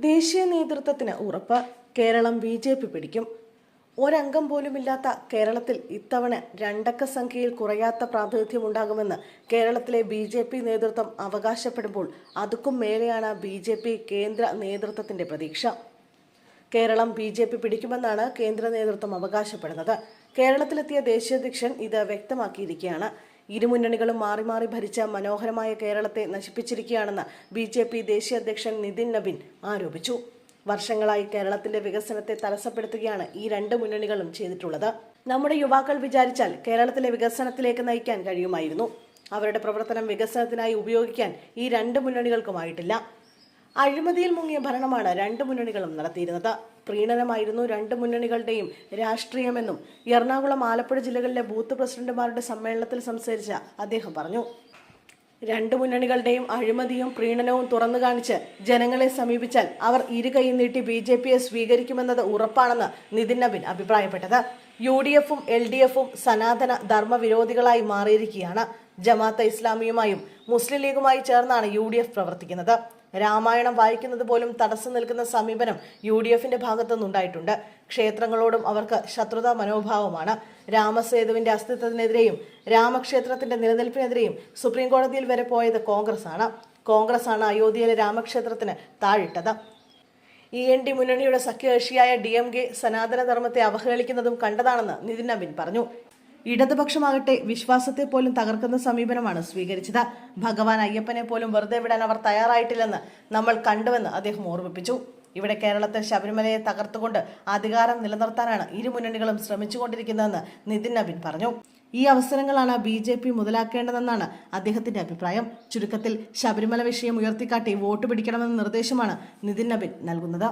ദേശീയ നേതൃത്വത്തിന് ഉറപ്പ് കേരളം ബി ജെ പി പിടിക്കും. ഒരംഗം പോലുമില്ലാത്ത കേരളത്തിൽ ഇത്തവണ രണ്ടക്ക സംഖ്യയിൽ കുറയാത്ത പ്രാതിനിധ്യമുണ്ടാകുമെന്ന് കേരളത്തിലെ ബി ജെ പി നേതൃത്വം അവകാശപ്പെടുമ്പോൾ അതുക്കും മേലെയാണ് ബി ജെ പി കേന്ദ്ര നേതൃത്വത്തിന്റെ പ്രതീക്ഷ. കേരളം ബി ജെ പി പിടിക്കുമെന്നാണ് കേന്ദ്ര നേതൃത്വം അവകാശപ്പെടുന്നത്. കേരളത്തിലെത്തിയ ദേശീയ അധ്യക്ഷൻ ഇത് വ്യക്തമാക്കിയിരിക്കുകയാണ്. ഇരുമുന്നണികളും മാറി മാറി ഭരിച്ച മനോഹരമായ കേരളത്തെ നശിപ്പിച്ചിരിക്കുകയാണെന്ന് ബി ജെ പി ദേശീയ അധ്യക്ഷൻ നിതിൻ നബിൻ ആരോപിച്ചു. വർഷങ്ങളായി കേരളത്തിന്റെ വികസനത്തെ തടസ്സപ്പെടുത്തുകയാണ് ഈ രണ്ട് മുന്നണികളും ചെയ്തിട്ടുള്ളത്. നമ്മുടെ യുവാക്കൾ വിചാരിച്ചാൽ കേരളത്തിലെ വികസനത്തിലേക്ക് നയിക്കാൻ കഴിയുമായിരുന്നു. അവരുടെ പ്രവർത്തനം വികസനത്തിനായി ഉപയോഗിക്കാൻ ഈ രണ്ട് മുന്നണികൾക്കുമായിട്ടില്ല. അഴിമതിയിൽ മുങ്ങിയ ഭരണമാണ് രണ്ട് മുന്നണികളും നടത്തിയിരുന്നത്. പ്രീണനമായിരുന്നു രണ്ട് മുന്നണികളുടെയും രാഷ്ട്രീയമെന്നും എറണാകുളം ആലപ്പുഴ ജില്ലകളിലെ ബൂത്ത് പ്രസിഡന്റുമാരുടെ സമ്മേളനത്തിൽ സംസാരിച്ച അദ്ദേഹം പറഞ്ഞു. രണ്ട് മുന്നണികളുടെയും അഴിമതിയും പ്രീണനവും തുറന്നു കാണിച്ച് ജനങ്ങളെ സമീപിച്ചാൽ അവർ ഇരു കൈ നീട്ടി ബി ജെ പിയെ സ്വീകരിക്കുമെന്നത് ഉറപ്പാണെന്ന് നിതിൻ നബിൻ അഭിപ്രായപ്പെട്ടത്. യു ഡി എഫും എൽ ഡി എഫും സനാതന ധർമ്മവിരോധികളായി മാറിയിരിക്കുകയാണ്. ജമാഅത്ത് ഇസ്ലാമിയുമായും മുസ്ലിം ലീഗുമായി ചേർന്നാണ് യു ഡി എഫ് പ്രവർത്തിക്കുന്നത്. രാമായണം വായിക്കുന്നത് പോലും തടസ്സം നിൽക്കുന്ന സമീപനം യു ഡി എഫിന്റെ ഭാഗത്തുനിന്നുണ്ടായിട്ടുണ്ട്. ക്ഷേത്രങ്ങളോടും അവർക്ക് ശത്രുതാ മനോഭാവമാണ്. രാമസേതുവിന്റെ അസ്തിത്വത്തിനെതിരെയും രാമക്ഷേത്രത്തിന്റെ നിലനിൽപ്പിനെതിരെയും സുപ്രീം കോടതിയിൽ വരെ പോയത് കോൺഗ്രസ് ആണ് കോൺഗ്രസ് ആണ് അയോധ്യയിലെ രാമക്ഷേത്രത്തിന് താഴിട്ടത്. ഇ എൻ ഡി മുന്നണിയുടെ സഖ്യകക്ഷിയായ ഡി എം കെ സനാതനധർമ്മത്തെ അവഹേളിക്കുന്നതും കണ്ടതാണെന്ന് നിതിൻ നബിൻ പറഞ്ഞു. ഇടതുപക്ഷമാകട്ടെ വിശ്വാസത്തെ പോലും തകർക്കുന്ന സമീപനമാണ് സ്വീകരിച്ചത്. ഭഗവാൻ അയ്യപ്പനെ പോലും വെറുതെ വിടാൻ അവർ തയ്യാറായിട്ടില്ലെന്ന് നമ്മൾ കണ്ടുവെന്ന് അദ്ദേഹം ഓർമ്മിപ്പിച്ചു. ഇവിടെ കേരളത്തെ ശബരിമലയെ തകർത്തുകൊണ്ട് അധികാരം നിലനിർത്താനാണ് ഇരു മുന്നണികളും ശ്രമിച്ചുകൊണ്ടിരിക്കുന്നതെന്ന് നിതിൻ നബിൻ പറഞ്ഞു. ഈ അവസരങ്ങളാണ് ബി ജെ പി മുതലാക്കേണ്ടതെന്നാണ് അദ്ദേഹത്തിന്റെ അഭിപ്രായം. ചുരുക്കത്തിൽ ശബരിമല വിഷയം ഉയർത്തിക്കാട്ടി വോട്ട് പിടിക്കണമെന്ന നിർദ്ദേശമാണ് നിതിൻ നബിൻ നൽകുന്നത്.